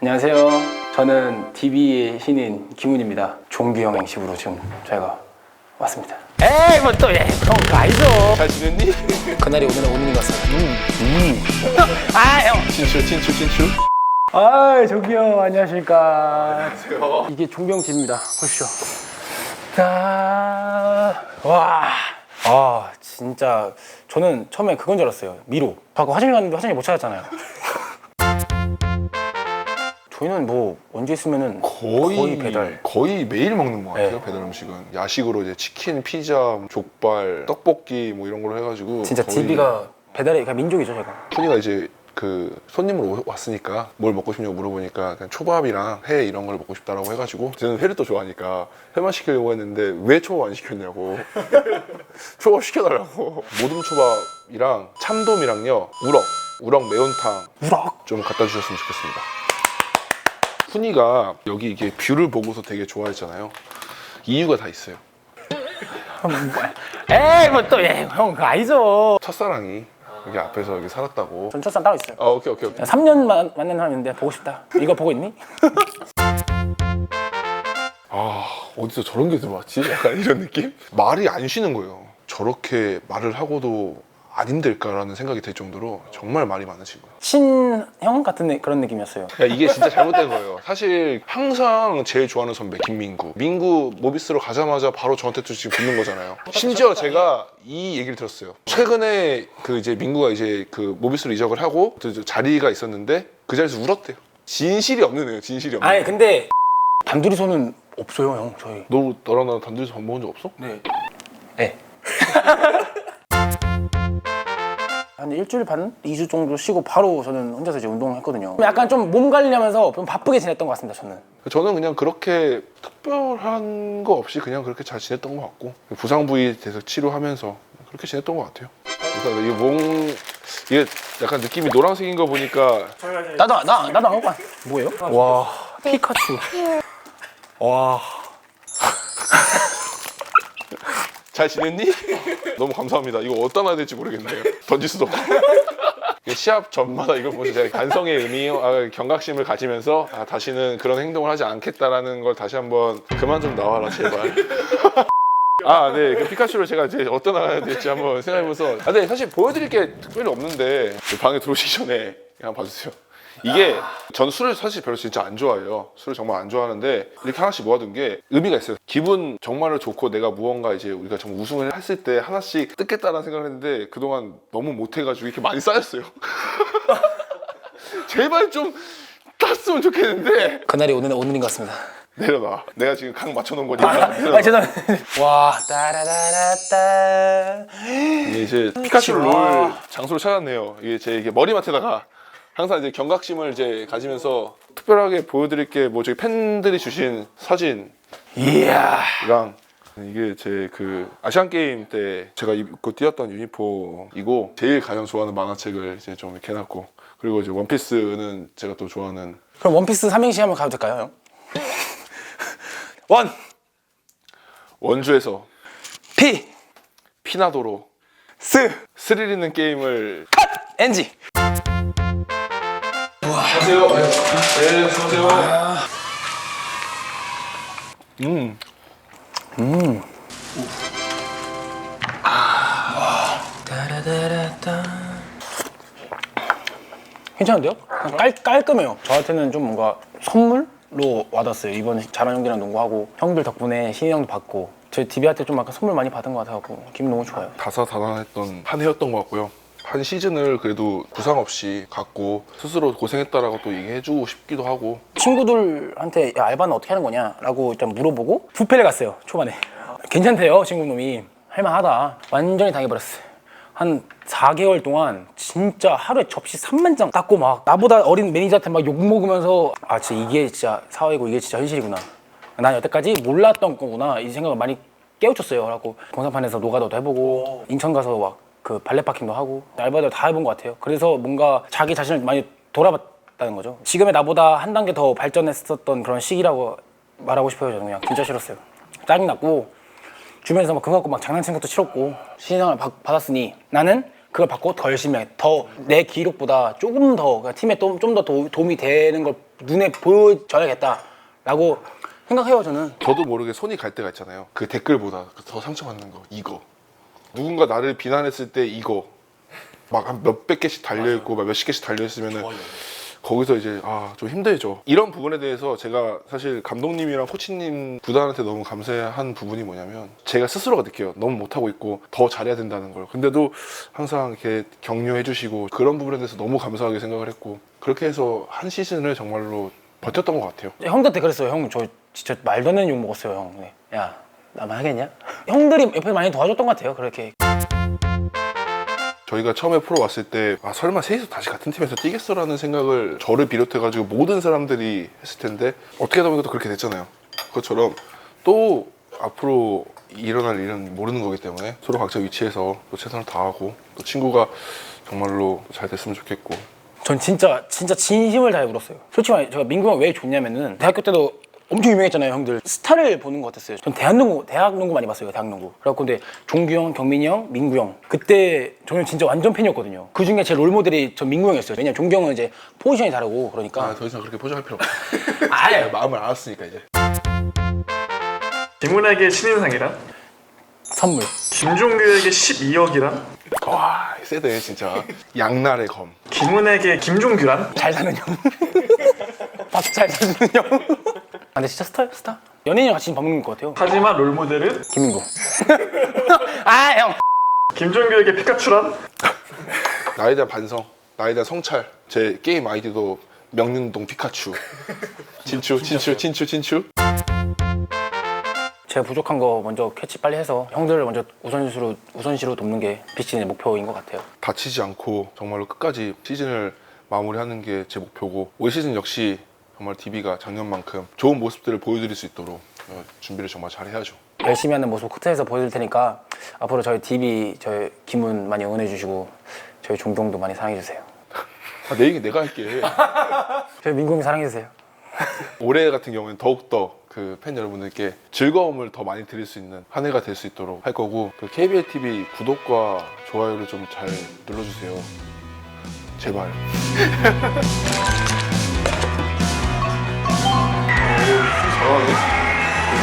안녕하세요. 저는 DB의 신인 김훈입니다. 종규 형 행식으로 지금 저희가 왔습니다. 에이 뭐또 예, 형 아니죠. 잘 지냈니? 그날이 오늘은 오늘인 것 같습니다. 음. 아 형. 진출 진출 진출 아 종규 형 안녕하십니까. 이게 종규 형 집입니다. 보십시오. 자, 와. 아 진짜 저는 처음에 그건 줄 알았어요. 미로. 아까 화장실 갔는데 화장실 못 찾았잖아요. 저희는 뭐 언제 있으면은 거의 거의 배달. 거의 매일 먹는 것 같아요 네. 배달 음식은 야식으로 이제 치킨, 피자, 족발, 떡볶이 뭐 이런 걸로 해가지고 진짜 거의 DB가 배달의 그냥 민족이죠 제가. 푸니가 이제 그 손님으로 오- 왔으니까 뭘 먹고 싶냐고 물어보니까 그냥 초밥이랑 회 이런 걸 먹고 싶다라고 해가지고 저는 회를 또 좋아하니까 회만 시키려고 했는데 왜 초밥 안 시켰냐고 초밥 시켜달라고 모둠 초밥이랑 참돔이랑요 우럭 우럭 매운탕 우럭. 좀 갖다 주셨으면 좋겠습니다. 푸니가 여기 이게 뷰를 보고서 되게 좋아했잖아요. 이유가 다 있어요. 에이 뭐또 예, 형 아니죠. 첫사랑이 여기 앞에서 여기 살았다고. 전 첫산 따로 있어요. 아 오케이 오케이 오케이. 3년 만, 만난 사람인데 보고 싶다. 이거 보고 있니? 아 어디서 저런 게 들어왔지? 약간 이런 느낌? 말이 안 쉬는 거예요. 저렇게 말을 하고도 안 힘들까라는 생각이 들 정도로 정말 말이 많으신 거예요. 친형 같은 느- 그런 느낌이었어요. 야, 이게 진짜 잘못된 거예요. 사실 항상 제일 좋아하는 선배 김민구. 민구 모비스로 가자마자 바로 저한테 또 지금 붙는 거잖아요. 심지어 제가 이 얘기를 들었어요. 최근에 그 이제 민구가 이제 그 모비스로 이적을 하고 또 이제 자리가 있었는데 그 자리에서 울었대요. 진실이 없는 애요. 진실이 없는. 아니 근데 단둘이서는 없어요 형 저희. 너 너랑 나랑 단둘이서 밥 먹은 적 없어? 네. 네. 한 일주일 반, 2주 정도 쉬고 바로 저는 혼자서 이제 운동을 했거든요. 약간 좀 몸 관리하면서 좀 바쁘게 지냈던 것 같습니다, 저는. 저는 그냥 그렇게 특별한 거 없이 그냥 그렇게 잘 지냈던 것 같고 부상 부위 돼서 치료하면서 그렇게 지냈던 것 같아요. 그래서 이게 몸 이게 약간 느낌이 노란색인 거 보니까 나도, 나, 나도 안 갖고 와. 뭐예요? 와, 피카츄. 와. 잘 지냈니? 너무 감사합니다. 이거 어디다 놔야 될지 모르겠네요. 던질 수도 없고. 시합 전마다 이걸 보면서 제가 간성의 의미, 아, 경각심을 가지면서 아, 다시는 그런 행동을 하지 않겠다라는 걸 다시 한번 그만 좀 나와라 제발. 아, 네. 그 피카츄를 제가 이제 어디다 놔야 될지 한번 생각해보면서. 아, 네. 사실 보여드릴 게 특별히 없는데 그 방에 들어오시기 전에 그냥 봐주세요. 이게 전 술을 사실 별로 진짜 안 좋아해요. 술을 정말 안 좋아하는데 이렇게 하나씩 모아둔 게 의미가 있어요. 기분 정말로 좋고 내가 무언가 이제 우리가 정말 우승을 했을 때 하나씩 뜯겠다라는 생각을 했는데 그동안 너무 못해가지고 이렇게 많이 쌓였어요. 제발 좀 땄으면 좋겠는데 그날이 오늘, 오늘인 것 같습니다. 내려놔. 내가 지금 각 맞춰놓은 거니까. 아. 죄송합니다. 와, 따라라라따. 이게 이제 와. 놓을 장소를 찾았네요. 이게 제 이게 머리맡에다가 항상 이제 경각심을 이제 가지면서 특별하게 보여드릴 게 뭐 저희 팬들이 주신 사진이랑 이야. 이게 제 그 아시안 게임 때 제가 입고 뛰었던 유니폼이고 제일 가장 좋아하는 만화책을 이제 좀 이렇게 해놨고 그리고 이제 원피스는 제가 또 좋아하는 그럼 원피스 삼행시 한번 가도 될까요, 형? 원, 원주에서 피, 피나도로 스, 스릴 있는 게임을 컷, NG. 안녕하세요. 네, 안녕하세요. 음. 따라다라따. 괜찮은데요? 깔, 깔끔해요. 저한테는 좀 뭔가 선물로 와닿았어요. 이번 자랑 형들이랑 농구하고 형들 덕분에 신인 형도 받고 저희 DB한테 좀 약간 선물 많이 받은 것 같아갖고 기분 너무 좋아요. 다사다난했던 한 해였던 것 같고요. 한 시즌을 그래도 부상 없이 갔고 스스로 고생했다라고 또 얘기해주고 싶기도 하고. 친구들한테 야, 알바는 어떻게 하는 거냐라고 일단 물어보고 부페를 갔어요 초반에 괜찮대요 친구놈이. 할만하다. 완전히 당해버렸어요 한 4개월 동안 진짜 하루에 접시 3만 장 닦고 막 나보다 어린 매니저한테 막 욕 먹으면서 아 진짜 이게 진짜 사회고 이게 진짜 현실이구나. 난 여태까지 몰랐던 거구나. 이 생각을 많이 깨우쳤어요. 그래갖고 공사판에서 노가다도 해보고 인천 가서 막 그 발레 파킹도 하고 알바도 다 해본 것 같아요 그래서 뭔가 자기 자신을 많이 돌아봤다는 거죠 지금의 나보다 한 단계 더 발전했었던 그런 시기라고 말하고 싶어요 저는 그냥 진짜 싫었어요 짜증 났고 주변에서 막 그거 갖고 막 장난친 것도 싫었고 신상을 받- 받았으니 나는 그 그걸 받고 더 열심히 해. 더내 기록보다 조금 더 그러니까 팀에 좀 더 도움이 되는 걸 눈에 보여줘야겠다라고 생각해요 저는. 저도 모르게 손이 갈 때가 있잖아요. 그 댓글 보다 더 상처받는 거 이거. 누군가 나를 비난했을 때 이거 막 한 몇백 개씩 달려 있고 막 몇십 개씩 달려 있으면은 거기서 이제 아 좀 힘들죠. 이런 부분에 대해서 제가 사실 감독님이랑 코치님 구단한테 너무 감사한 부분이 뭐냐면 제가 스스로가 느껴요. 너무 못하고 있고 더 잘해야 된다는 걸. 근데도 항상 이렇게 격려해 주시고 그런 부분에 대해서 너무 감사하게 생각을 했고 그렇게 해서 한 시즌을 정말로 버텼던 것 같아요. 형들한테 그랬어요. 형 저 진짜 말도 안 되는 욕 먹었어요. 형. 네. 야 나만 하겠냐? 형들이 옆에 많이 도와줬던 것 같아요. 그렇게. 저희가 처음에 프로 왔을 때 아, 설마 셋이서 다시 같은 팀에서 뛰겠어라는 생각을 저를 비롯해가지고 모든 사람들이 했을 텐데 어떻게 하다 보니까 또 그렇게 됐잖아요. 그것처럼 또 앞으로 일어날 일은 모르는 거기 때문에 서로 각자 위치에서 또 최선을 다하고 또 친구가 정말로 잘 됐으면 좋겠고 전 진짜 진짜 진심을 다해 울었어요. 솔직히 말해 제가 형왜 좋냐면은 대학교 때도 엄청 유명했잖아요, 형들. 스타를 보는 것 같았어요. 전 대학농구, 대학농구 많이 봤어요, 대학농구. 그래갖고 근데 종규 형, 경민이 형, 민구 형. 그때 저는 진짜 완전 팬이었거든요. 그 중에 제 롤모델이 전 민구 형이었어요. 왜냐면 종규 형은 이제 포지션이 다르고 그러니까. 아더 이상 그렇게 포장할 필요 없어. 아예 마음을 알았으니까 이제. 김훈에게 신인상이란? 선물. 김종규에게 12억이란? 와 세대 진짜 양날의 검. 김훈에게 김종규란? 잘 사는 형. 밥 잘 사주는 형. 아, 근데 진짜 스타요, 스타. 연예인이랑 같이 밥 먹는 것 같아요. 하지만 롤모델은 김민구. 아, 형. 김종규에게 피카츄란? 나에 대한 반성, 나에 대한 성찰. 제 게임 아이디도 명륜동 피카츄. 친추, 친추, 친추, 친추. 제가 부족한 거 먼저 캐치 빨리 해서 형들을 먼저 우선시로 우선시로 돕는 게 비치의 목표인 것 같아요. 다치지 않고 정말로 끝까지 시즌을 마무리하는 게 제 목표고 올 시즌 역시 정말 DB가 작년만큼 좋은 모습들을 보여드릴 수 있도록 어, 준비를 정말 잘 해야죠. 열심히 하는 모습 코트에서 보여줄 테니까 앞으로 저희 DB 저희 김훈 많이 응원해 주시고 저희 종경도 많이 사랑해 주세요. 아, 내 얘기 내가 할게. 저희 형 사랑해 주세요. 올해 같은 경우에는 더욱더 그 팬 여러분들께 즐거움을 더 많이 드릴 수 있는 한 해가 될 수 있도록 할 거고 그 KBL TV 구독과 좋아요를 좀 잘 눌러주세요. 제발.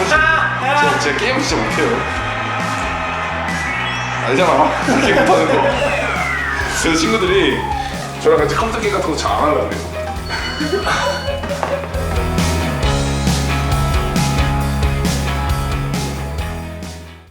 제가, 제가 게임 진짜 못해요. 알잖아. 게임 못하는 거. 그래서 친구들이 저랑 같이 컴퓨터 게임 같은 거 잘 안 하려고 그래요.